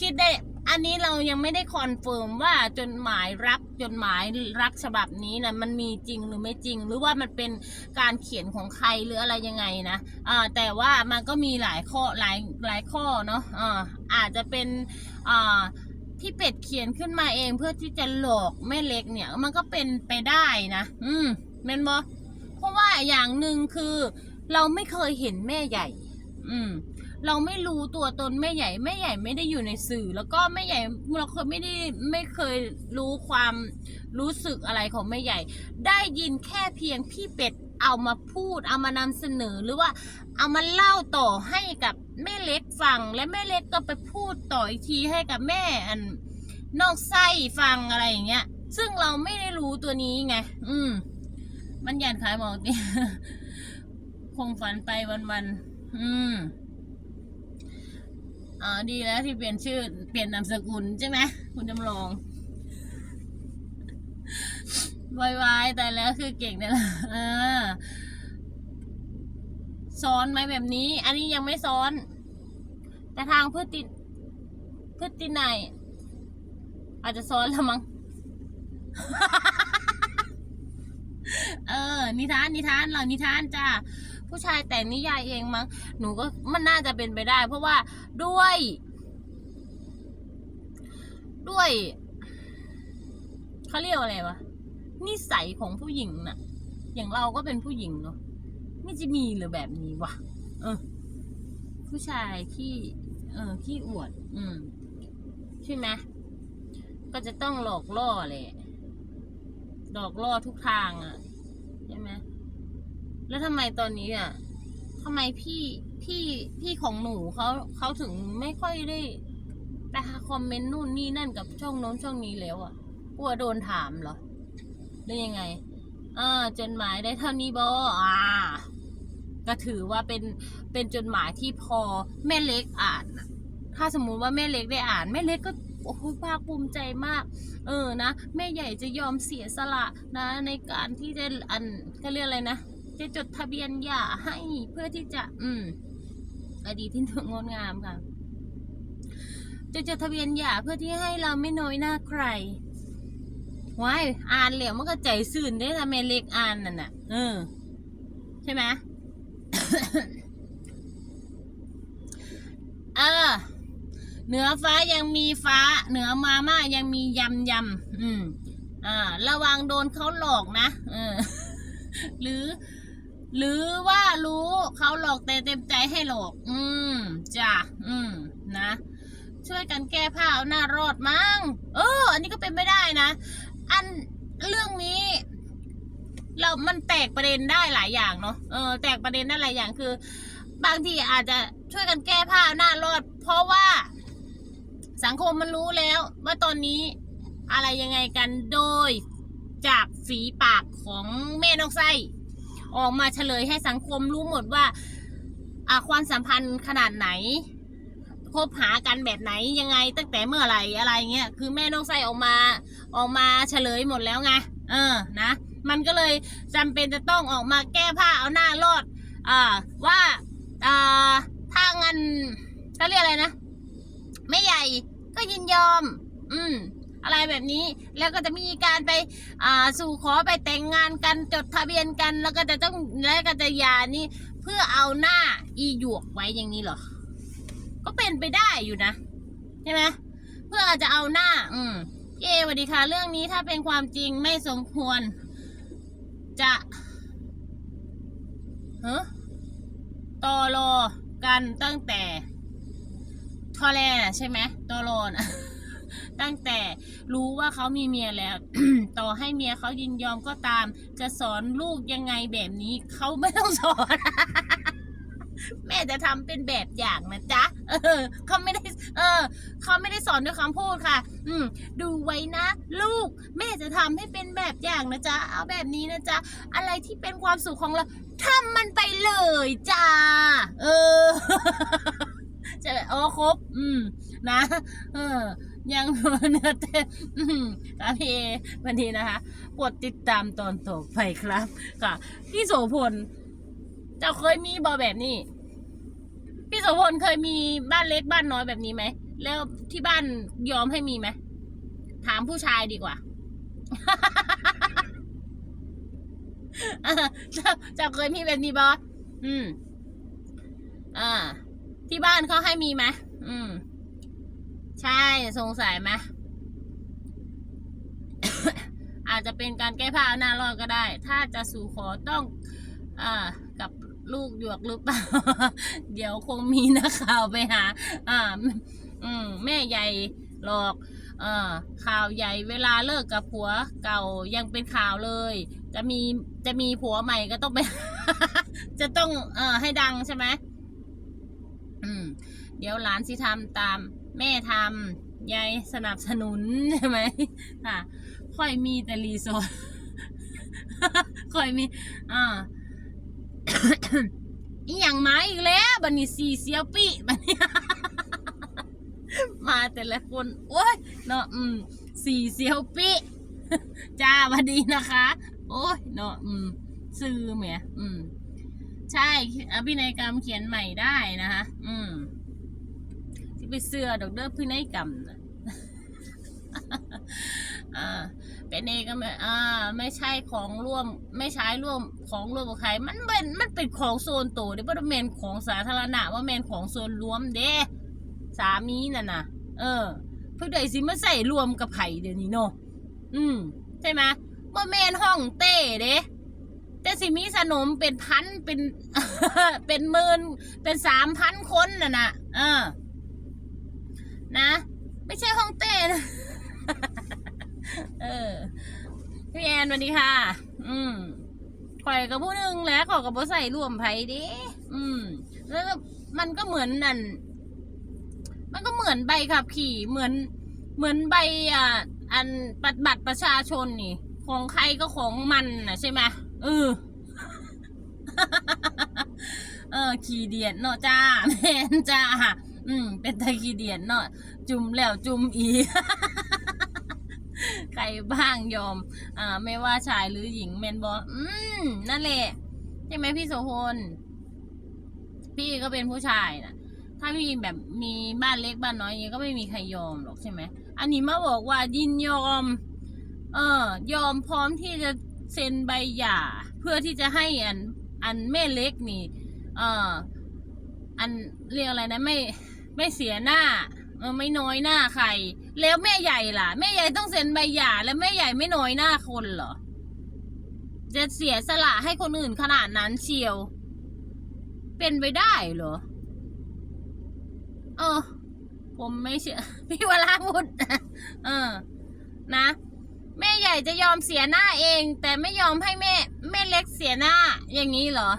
คิดได้ อันนี้เรายังไม่ได้คอนเฟิร์มว่าจดหมายรักจดหมายรักฉบับนี้นะมันมีจริงหรือไม่จริง หรือว่ามันเป็นการเขียนของใครหรืออะไรยังไงนะอ่าแต่ว่ามันก็มีหลายข้อหลายหลายข้อเนาะอ่าอาจจะเป็นอ่าที่เป็ดเขียนขึ้นมาเองเพื่อที่จะหลอกแม่เล็กเนี่ย มันก็เป็นไปได้นะ อืมเมนบอเพราะว่าอย่างหนึ่งคือ เราไม่เคยเห็นแม่ใหญ่ อืม เราไม่รู้ตัวตนแม่ใหญ่แม่ใหญ่ไม่ได้อยู่ในสื่อ แล้วก็แม่ใหญ่เราเคยไม่ได้ไม่เคยรู้ความรู้สึกอะไรของแม่ใหญ่ ได้ยินแค่เพียงพี่เป็ดเอามาพูด เอามานำเสนอหรือว่าเอามาเล่าต่อให้กับแม่เล็กฟัง และแม่เล็กก็ไปพูดต่ออีกทีให้กับแม่อันนอกไส้ฟังอะไรอย่างเงี้ย ซึ่งเราไม่ได้รู้ตัวนี้ไง อืม มันยันขายมอกเนี่คงฝันไปวันๆ อืม อ๋อดีแล้วที่เปลี่ยนชื่อ เปลี่ยนนามสกุลใช่ไหมคุณจำลองวายวายแต่แล้วคือเก่งเนี่ยแหละเออซ้อนไหมแบบนี้ อันนี้ยังไม่ซ้อน แต่ทางพฤติพฤติไหน อาจจะซ้อนล้วมั้งเออ นิทานนิทานเหรอนิทานจ้า ผู้ชายแต่งนิยายเองมั้งหนูก็มันน่าจะเป็นไปได้ เพราะว่าด้วย ด้วยเขาเรียกว่าอะไรวะนิสัยของผู้หญิงน่ะ อย่างเราก็เป็นผู้หญิงเนาะไม่จะมีหรือแบบนี้วะเออ ผู้ชายที่ เออขี้อวด อืมใช่ไหมก็จะต้องหลอกล่อแหละหลอกล่อทุกทางอะใช่ไหม แล้วทำไมตอนนี้อะทำไมพี่พี่พี่ของหนูเขาเขาถึงไม่ค่อยได้ไปหาคอมเมนต์นู่นนี่นั่นกับช่องโน้นช่องนี้แล้วอะกลัวโดนถามเหรอหรือยังไงอ่าจดหมายได้เท่านี้บออ่าก็ถือว่าเป็นเป็นจดหมายที่พอแม่เล็กอ่านน่ะถ้าสมมุติว่าแม่เล็กได้อ่านแม่เล็กก็โอ้โหภาคภูมิใจมาก เออนะ แม่ใหญ่จะยอมเสียสละนะ ในการที่จะอันก็เรียกอะไรนะ จะจดทะเบียนหย่าให้เพื่อที่จะ อืมอดีตที่งดงามค่ะ จะจดทะเบียนหย่าเพื่อที่ให้เราไม่น้อยหน้าใครว้ายอ่านแล้วมันก็ใจซื่นได้ทำไมเล็กอ่านนั่นน่ะ เออ ใช่ไหมเออ เหนือฟ้ายังมีฟ้า เหนือมาม่ายังมียำยำอืม อ่า ระวังโดนเขาหลอกนะ เออ หรือ หรือว่ารู้เขาหลอกแต่เต็มใจให้หลอก อืมจ้ะอืมนะ ช่วยกันแก้ผ้าเอาหน้ารอดมั้งเออ อันนี้ก็เป็นไม่ได้นะ อันเรื่องนี้ เรา มันแตกประเด็นได้หลายอย่างเนาะเออ แตกประเด็นได้หลายอย่างคือ บางทีอาจจะช่วยกันแก้ผ้าเอาหน้ารอด เพราะว่า สังคมมันรู้แล้ว ว่าตอนนี้อะไรยังไงกันโดยจากฝีปากของแม่นกไส้ ออกมาเฉลยให้สังคมรู้หมดว่าความสัมพันธ์ขนาดไหนคบหากันแบบไหนยังไงตั้งแต่เมื่อไหร่อะไรเงี้ยคือแม่นกไส้ออกมาออกมาเฉลยหมดแล้วไงเออนะ มันก็เลยจำเป็นจะต้องออกมาแก้ผ้าเอาหน้ารอดอ่าว่าอ่าถ้างันเขาเรียกอะไรนะไม่ใหญ่ก็ยินยอม อืม อะไรแบบนี้ แล้วก็จะมีการไปสู่ขอไปแต่งงานกันจดทะเบียนกัน แล้วก็จะต้องแล้วก็จะหยานี่เพื่อเอาหน้าอีหยวกไว้อย่างนี้เหรอ ก็เป็นไปได้อยู่นะใช่ไหมเพื่อจะเอาหน้า อืมเย่สวัสดีค่ะ เรื่องนี้ถ้าเป็นความจริงไม่สมควร จะเฮ้ตอรอกันตั้งแต่ทอแลนะใช่ไหมตอรอนะ ตั้งแต่รู้ว่าเขามีเมียแล้ว ต่อให้เมียเขายินยอมก็ตาม จะสอนลูกยังไงแบบนี้เขาไม่ต้องสอน แม่จะทำเป็นแบบอย่างนะจ๊ะ เออเขาไม่ได้ เออเขาไม่ได้สอนด้วยคำพูดค่ะ อืม ดูไว้นะ ลูก แม่จะทำให้เป็นแบบอย่างนะจ๊ะ เอาแบบนี้นะจ๊ะ อะไรที่เป็นความสุขของเราทำมันไปเลยจ้า เออจะแบบอ๋อครบ อืม นะ เออ ยังเนื้อเต้นอืมค่ะพี่เอวันนี้นะคะกดติดตามตอนต่อไปครับ ค่ะ พี่โสพลเจ้าเคยมีบอแบบนี้ พี่โสพลเคยมีบ้านเล็กบ้านน้อยแบบนี้ไหม แล้วที่บ้านยอมให้มีไหม ถามผู้ชายดีกว่าจ้าเจ้าเคยมีแบบนี้บออืม อ่า ที่บ้านเขาให้มีไหมอืม ใช่สงสัยไหมอาจจะเป็นการแก้ผ้าหน้ารอดก็ได้ ถ้าจะสู่ขอต้องอ่ากับลูกหยวกหรือเปล่า เดี๋ยวคงมีนักข่าวไปหา อ่า อืม แม่ใหญ่หลอกเอ่อข่าวใหญ่เวลาเลิกกับผัวเก่ายังเป็นข่าวเลย จะมีจะมีผัวใหม่ก็ต้องไป จะต้อง เอ่อให้ดังใช่ไหมอืม เดี๋ยวหลานสิทำตาม แม่ทำยายสนับสนุนใช่ไหมค่ะค่อยมีแต่รีสอร์ทค่อยมีอ่าอีหยังมาอีกแล้วบันนี้สีเสียวปีบันนี้มาแต่ละคนโอ้ยเนาะอืมสีเสียวปีจ้าวันดีนะคะ โอ้ยเนาะอืมซื้อเมียอืม ใช่อภินัยกรรมเขียนใหม่ได้นะคะ อืม ไปเสื้อดอกเด้อร์พินัยกรรมนะอ่าเป็นเองก็ไม่อ่า ไม่ใช่ของร่วม ไม่ใช้ร่วมของร่วมกับใคร มันเป็นมันเป็นของโซนตัวเด้บ่ได้แมนของสาธารณะว่าแมนของโซนรวมเด้สามีน่ะนะเออเพื่อใดสิมาใส่รวมกับไผ่เดี๋ยวนี้เนาะอืมใช่ไหมว่าแมนห้องเต้เด้แต่สิมีสนมเป็นพันเป็นเป็นหมื่นเป็นสามพันคนน่ะนะเออ นะ ไม่ใช่ห้องเต้นะเออพี่แอนสวัสดีค่ะ อืมข่อยกับผู้หนึงแล้วขอยกับบ่ใส่รวมไผเดิ อืม แล้วมันก็เหมือนนั่น มันก็เหมือนใบขับขี่ เหมือน เหมือนใบอ่าอันบัตรบัตรประชาชนนี่ ของใครก็ของมันนะใช่ไหมเออ เออ ขี่เดียดเนาะจ้าแมนจ้า อืม เป็นตะขีเดียดเนาะจุ่มแล้วจุ่มอีใครบ้างยอม อ่า ไม่ว่าชายหรือหญิงแมนบออืม นั่นแหละใช่ไหมพี่โสพลพี่ก็เป็นผู้ชายนะถ้าพี่แบบมีบ้านเล็กบ้านน้อยอย่างนี้ก็ไม่มีใครยอมหรอกใช่ไหม อันนี้มาบอกว่ายินยอม เออ ยอมพร้อมที่จะเซ็นใบหย่า เพื่อที่จะให้อัน อันแม่เล็กนี่ เอออันเรียกอะไรนะไม่ ไม่เสียหน้าเออไม่น้อยหน้าใคร แล้วแม่ใหญ่ล่ะ แม่ใหญ่ต้องเซ็นใบหย่าแล้วแม่ใหญ่ไม่น้อยหน้าคนเหรอ จะเสียสละให้คนอื่นขนาดนั้นเชียว เป็นไปได้เหรอ เออ ผมไม่เชื่อ พี่วราวุธเออ นะ แม่ใหญ่จะยอมเสียหน้าเอง แต่ไม่ยอมให้แม่ แม่เล็กเสียหน้า อย่างนี้เหรอ